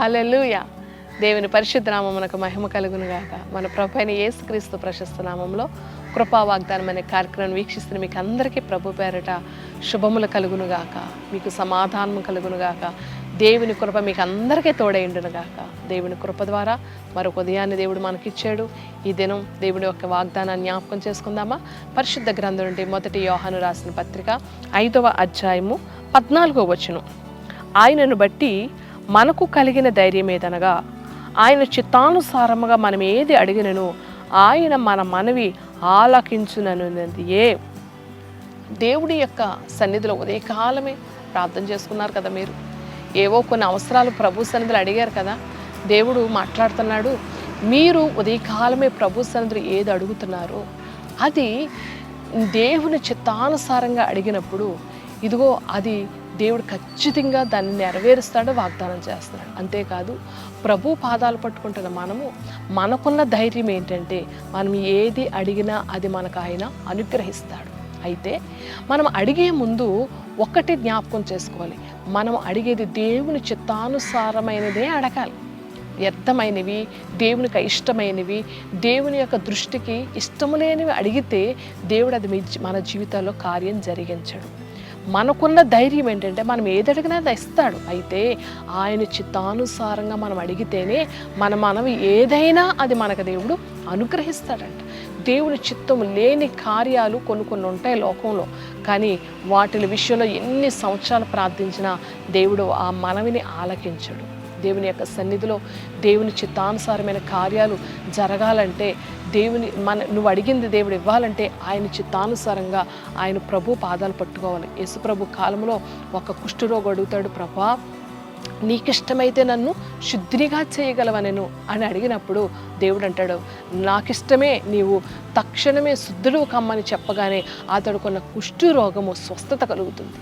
హలలుయ దేవుని పరిశుద్ధనామమునకు మహిమ కలుగును గాక. మన ప్రభు అయిన యేసుక్రీస్తు ప్రశస్త నామంలో కృపా వాగ్దానం అనే కార్యక్రమం వీక్షిస్తున్న మీకు అందరికీ ప్రభు పేరట శుభములు కలుగును గాక. మీకు సమాధానం కలుగును గాక. దేవుని కృప మీకు అందరికీ తోడైండును గాక. దేవుని కృప ద్వారా మరొక ఉదయాన్ని దేవుడు మనకిచ్చాడు. ఈ దినం దేవుడి యొక్క వాగ్దానాన్ని జ్ఞాపకం చేసుకుందామా? పరిశుద్ధ గ్రంథం నుండి మొదటి యోహాను రాసిన పత్రిక ఐదవ అధ్యాయము పద్నాలుగో వచనం. ఆయనను బట్టి మనకు కలిగిన ధైర్యం ఏదనగా ఆయన చిత్తానుసారముగా మనం ఏది అడిగినను ఆయన మన మనవి ఆలకించుననున్నది ఏ దేవుడి యొక్క సన్నిధిలో ఉదయకాలమే ప్రార్థన చేసుకున్నారు కదా మీరు. ఏవో కొన్ని అవసరాలు ప్రభు సన్నిధిలో అడిగారు కదా దేవుడు మాట్లాడుతున్నాడు మీరు ఉదయకాలమే ప్రభు సన్నిధిలో ఏది అడుగుతున్నారో అది దేవుని చిత్తానుసారంగా అడిగినప్పుడు ఇదిగో అది దేవుడు ఖచ్చితంగా దాన్ని నెరవేరుస్తాడు వాగ్దానం చేస్తున్నాడు. అంతేకాదు ప్రభు పాదాలు పట్టుకుంటున్న మనము మనకున్న ధైర్యం ఏంటంటే మనం ఏది అడిగినా అది మనకు ఆయన అనుగ్రహిస్తాడు. అయితే మనం అడిగే ముందు ఒక్కటి జ్ఞాపకం చేసుకోవాలి. మనం అడిగేది దేవుని చిత్తానుసారమైనదే అడగాలి. వ్యర్థమైనవి దేవునికి ఇష్టమైనవి దేవుని యొక్క దృష్టికి ఇష్టము లేనివి అడిగితే దేవుడు అది మీ మన జీవితాల్లో కార్యం జరిగించడు. మనకున్న ధైర్యం ఏంటంటే మనం ఏదడిగినా అది ఇస్తాడు. అయితే ఆయన చిత్తానుసారంగా మనం అడిగితేనే మన మనవి ఏదైనా అది మనకు దేవుడు అనుగ్రహిస్తాడంట. దేవుని చిత్తం లేని కార్యాలు కొన్ని కొన్ని ఉంటాయి లోకంలో. కానీ వాటి విషయంలో ఎన్ని సంవత్సరాలు ప్రార్థించినా దేవుడు ఆ మనవిని ఆలకించడు. దేవుని యొక్క సన్నిధిలో దేవుని చిత్తానుసారమైన కార్యాలు జరగాలంటే దేవుని మన నువ్వు అడిగింది దేవుడు ఇవ్వాలంటే ఆయన చిత్తానుసారంగా ఆయన ప్రభు పాదాలు పట్టుకోవాలి. యేసుప్రభు కాలంలో ఒక కుష్ఠరోగు అడుగుతాడు ప్రభా నీకిష్టమైతే నన్ను శుద్ధిగా చేయగలవనెను అని అడిగినప్పుడు దేవుడు అంటాడు నాకిష్టమే నీవు తక్షణమే శుద్ధుడు కమ్మని చెప్పగానే అతడుకున్న కుష్ఠు రోగము స్వస్థత కలుగుతుంది.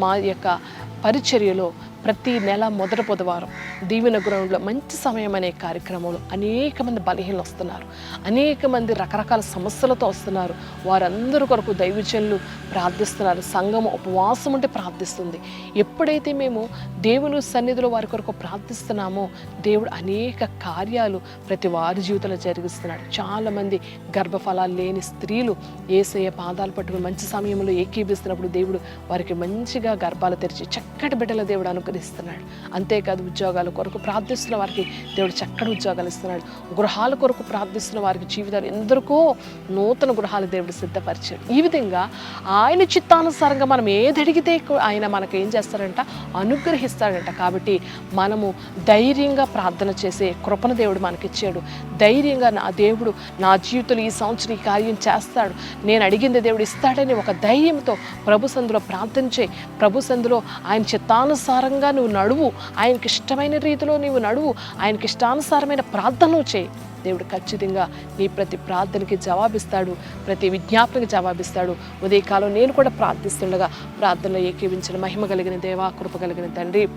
మా యొక్క పరిచర్యలో ప్రతి నెల మొదటి బుధవారం దీవెన గ్రౌండ్లో మంచి సమయం అనే కార్యక్రమంలో అనేక మంది బలహీనలు వస్తున్నారు. అనేక మంది రకరకాల సమస్యలతో వస్తున్నారు. వారందరూ కొరకు దైవజనులు ప్రార్థిస్తున్నారు. సంఘం ఉపవాసం ఉంటే ప్రార్థిస్తుంది. ఎప్పుడైతే మేము దేవుని సన్నిధిలో వారి కొరకు ప్రార్థిస్తున్నామో దేవుడు అనేక కార్యాలు ప్రతి వారి జీవితంలో జరిగిస్తున్నాడు. చాలామంది గర్భఫలాలు లేని స్త్రీలు ఏసయ్య పాదాలు పట్టుకుని మంచి సమయంలో ఏకీభిస్తున్నప్పుడు దేవుడు వారికి మంచిగా గర్భాలు తెరిచి చక్కటి బిడ్డల దేవుడు ఆశీర్వదిస్తున్నాడు. అంతేకాదు ఉద్యోగాల కొరకు ప్రార్థిస్తున్న వారికి దేవుడు చక్కటి ఉద్యోగాలు ఇస్తున్నాడు. గృహాల కొరకు ప్రార్థిస్తున్న వారికి జీవితాలు ఎందరికో నూతన గృహాలు దేవుడు సిద్ధపరిచాడు. ఈ విధంగా ఆయన చిత్తానుసారంగా మనం ఏది అడిగితే ఆయన మనకు ఏం చేస్తాడంట? అనుగ్రహిస్తాడంట. కాబట్టి మనము ధైర్యంగా ప్రార్థన చేసే కృపను దేవుడు మనకిచ్చాడు. ధైర్యంగా నా దేవుడు నా జీవితంలో ఈ సంవత్సరం ఈ కార్యం చేస్తాడు. నేను అడిగింది దేవుడు ఇస్తాడని ఒక ధైర్యంతో ప్రభు సందులో ప్రార్థించే ప్రభు సందులో ఆయన చిత్తానుసారంగా నువ్వు నడువు. ఆయనకి ఇష్టమైన రీతిలో నీవు నడువు. ఆయనకి ఇష్టానుసారమైన ప్రార్థనలు చేయి. దేవుడు ఖచ్చితంగా నీ ప్రతి ప్రార్థనకి జవాబిస్తాడు. ప్రతి విజ్ఞాపనకి జవాబిస్తాడు. ఉదయకాలం నేను కూడా ప్రార్థిస్తుండగా ప్రార్థనలో ఏకీవించిన మహిమ కలిగిన దేవా కృప కలిగిన తండ్రి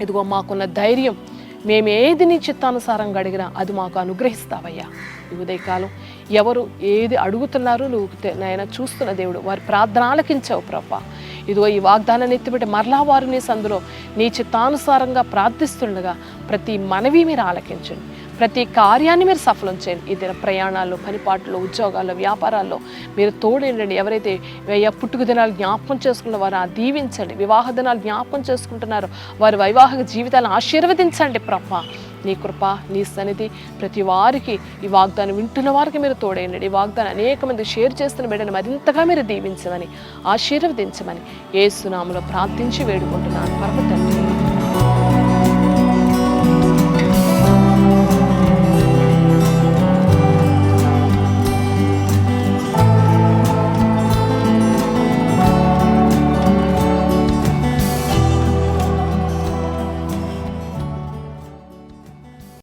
ఇదిగో మాకున్న ధైర్యం. మేము ఏది నీ చిత్తానుసారంగా అడిగినా అది మాకు అనుగ్రహిస్తావయ్యా. ఈ ఉదయకాలం ఎవరు ఏది అడుగుతున్నారో నువ్వు నాయన చూస్తున్న దేవుడు. వారి ప్రార్థన ఆలకించావు ప్రభా. ఇదిగో ఈ వాగ్దానాన్ని ఎత్తిపెట్టి మరలా వారు నీ సందులో నీ చిత్తానుసారంగా ప్రార్థిస్తుండగా ప్రతి మనవి మీరు ఆలకించండి. ప్రతి కార్యాన్ని మీరు సఫలం చేయండి. ఈ ప్రయాణాల్లో పనిపాట్లో ఉద్యోగాల్లో వ్యాపారాల్లో మీరు తోడండి ఎవరైతే వ్యయ పుట్టుక దినాలు జ్ఞాపకం చేసుకున్న వారు ఆ దీవించండి వివాహ దినాలు జ్ఞాపకం చేసుకుంటున్నారు వారి వైవాహిక జీవితాలను ఆశీర్వదించండి ప్రభ. నీ కృప నీ సన్నిధి ప్రతి వారికి ఈ వాగ్దానం వింటున్న వారికి మీరు తోడైండి ఈ వాగ్దానం అనేక మంది షేర్ చేస్తున్న బిడ్డను మరింతగా మీరు దీవించమని ఆశీర్వదించమని ఏ సునామలో ప్రార్థించి వేడుకుంటున్నాను. పర్వతం